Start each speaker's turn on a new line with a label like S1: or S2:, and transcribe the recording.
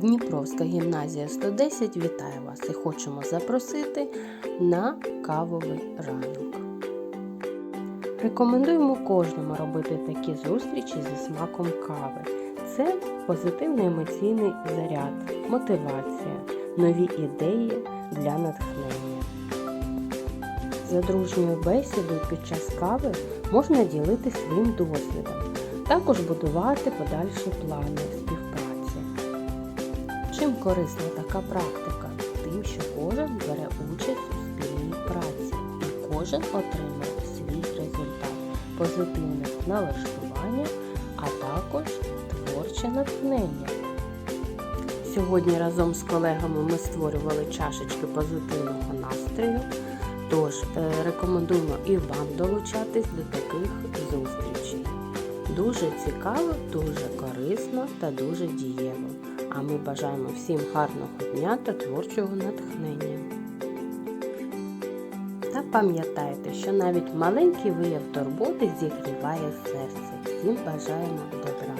S1: Дніпровська гімназія 110 вітає вас і хочемо запросити на кавовий ранок. Рекомендуємо кожному робити такі зустрічі зі смаком кави. Це позитивний емоційний заряд, мотивація, нові ідеї для натхнення. За дружньою бесідою під час кави можна ділити своїм досвідом, також будувати подальші плани співпраці. Чим корисна така практика? Тим, що кожен бере участь у спільній праці і кожен отримує свій результат, позитивне налаштування, а також творче натхнення. Сьогодні разом з колегами ми створювали чашечки позитивного настрою. Тож е, рекомендуємо і вам долучатись до таких зустрічей. Дуже цікаво, дуже корисно та дуже дієво. А ми бажаємо всім гарного дня та творчого натхнення. Та пам'ятайте, що навіть маленький вияв турботи зігріває серце. Всім бажаємо добра.